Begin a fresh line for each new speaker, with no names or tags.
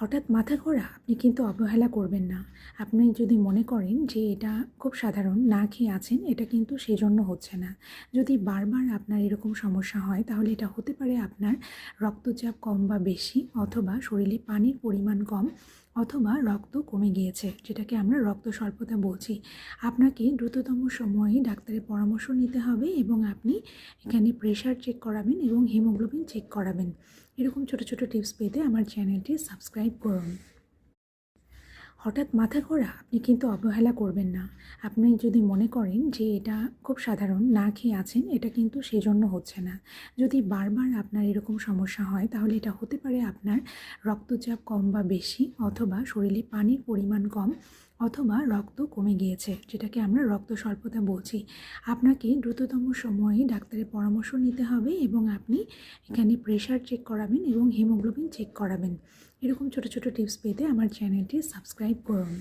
হঠাৎ মাথা ঘোরা, আপনি কিন্তু অবহেলা করবেন না। আপনি যদি মনে করেন যে এটা খুব সাধারণ, না খেয়ে আছেন, এটা কিন্তু সেজন্য হচ্ছে না। যদি বারবার আপনার এরকম সমস্যা হয়, তাহলে এটা হতে পারে আপনার রক্তচাপ কম বা বেশি, অথবা শরীরে পানির পরিমাণ কম। অথবা রক্ত কমে গিয়েছে, যেটাকে আমরা রক্ত স্বল্পতা বলছি। আপনাকে দ্রুততম সময়ে ডাক্তারের পরামর্শ নিতে হবে এবং আপনি এখানে প্রেশার চেক করাবেন এবং হিমোগ্লোবিন চেক করাবেন। এরকম ছোট ছোট টিপস পেতে আমার চ্যানেলটি সাবস্ক্রাইব করুন। হঠাৎ মাথা ঘোরা, আপনি কিন্তু অবহেলা করবেন না। আপনি যদি মনে করেন যে এটা খুব সাধারণ, না খেয়ে আছেন, এটা কিন্তু সেজন্য হচ্ছে না। যদি বারবার আপনার এরকম সমস্যা হয়, তাহলে এটা হতে পারে আপনার রক্তচাপ কম বা বেশি, অথবা শরীরে পানির পরিমাণ কম, অথবা রক্ত কমে গিয়েছে, যেটাকে আমরা রক্ত স্বল্পতা বলছি। আপনাকে দ্রুততম সময়ে ডাক্তারের পরামর্শ নিতে হবে এবং আপনি এখানে প্রেশার চেক করাবেন এবং হিমোগ্লোবিন চেক করাবেন। এরকম ছোট ছোট টিপস পেতে আমার চ্যানেলটি সাবস্ক্রাইব করুন।